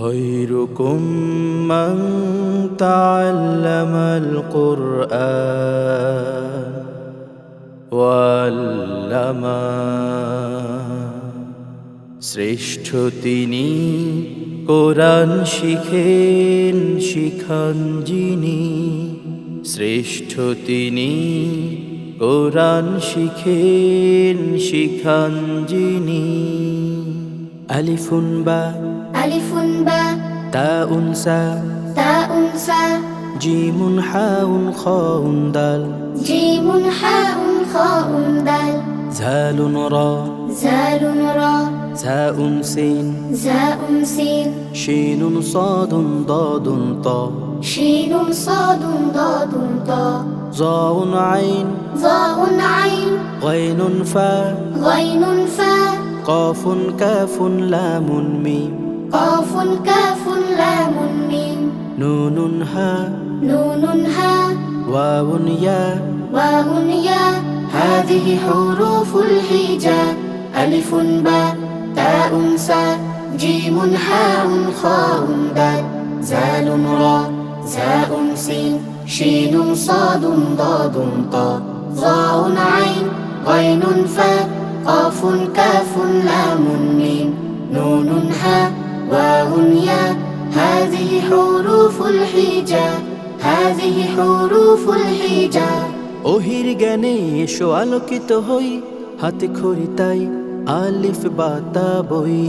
خيركم من تعلم القرآن وعلمه শ্রেষ্ঠ তিনি কোরআন শিখেন শিখান যিনি শ্রেষ্ঠ তিনি কোরআন শিখেন শিখান যিনি আলিফুন বা ألف باء تاء سا تاء سا جيم حاء خاء دال جيم حاء خاء دال زال را زال را زاء سين زاء سين شين صاد ضاد طاء شين صاد ضاد طاء ظاء عين ظاء عين غين فاء غين فاء قاف كاف لام ميم قاف كاف لام ميم. نون ها نون هاء واو يا. واو ياء هذه حروف الهجاء ألف باء تاء ساء جيم حاء خاء دال زال را. زاء سين. شين صاد ضاد طاء ظاء عين. غين فاء قاف كاف لام ميم. نون هاء واو ياء هذه حروف الهجاء هذه حروف الهجاء ওহির জ্ঞানে এসো আলোকিত হই হাতে খড়ি তাই আলিফ বাতা বই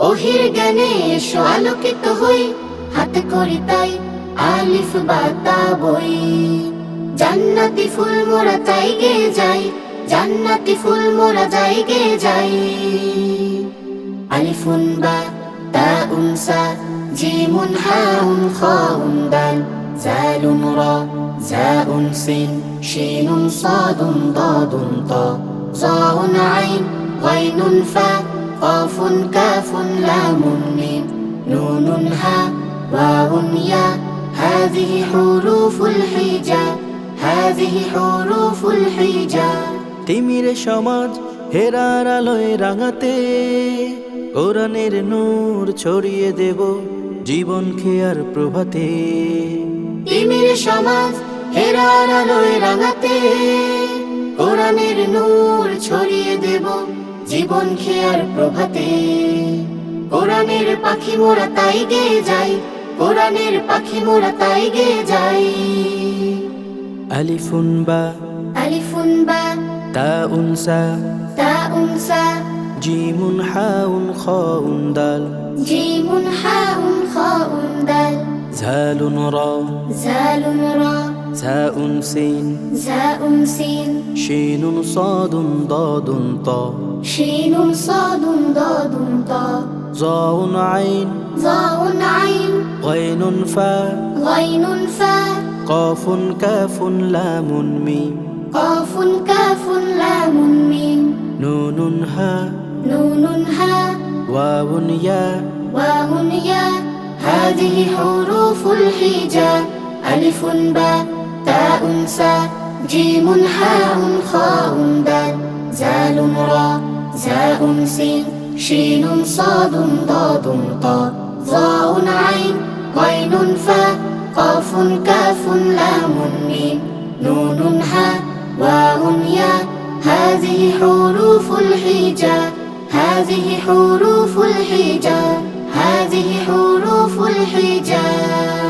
ওহির জ্ঞানে এসো আলোকিত হই হাতে করি তাই আলিফ বাতা বই জান্নাতি ফুল মোরা তাই গে যাই জান্নাতি ফুল মোরা যাই গে যাই আলিফুন বা তাউন সা জিমুন হাউন খাউন দাল জালুন রা জাউন সিন শিনুন সাদুন দাদুন তা ظاء عين غين فاء قاف كاف لام ميم نون هاء واو ياء هذه حروف الحجاب هذه حروف الحجاب তিমিরে সমাজ হেরার আলোয় রাঙাতে কোরআনের নূর ছড়িয়ে দেব জীবন খেয়ার প্রভাতে। তিমির সমাজ হেরার আলোয় রাঙাতে কোরআনের নূর ছড়িয়ে দেব জীবন খেয়ার প্রভাতে। কোরআনের পাখি মোরা তাই গে যাই কোরআনের পাখি মোরা তাই গে যাই আলিফুন বা আলিফুন বা তাউন সা جيم حاء خاء دال. جيم حاء خاء دال. زال را. زال را. زاء سين. زاء سين. شين صاد ضاد طا. شين صاد ضاد طا. ظاء عين. ظاء عين. غين فاء غين فاء قاف كاف لام ميم. قاف كاف لام ميم. نون ها. نون هاء واو يا. واو ياء هذه حروف الحجاب ألف باء تاء ساء جيم حاء خاء دال زال را. زاء سين. شين صاد ضاد طاء ظاء عين. غين فاء قاف كاف لام هذه حروف الحجاب. هذه حروف الحجاب.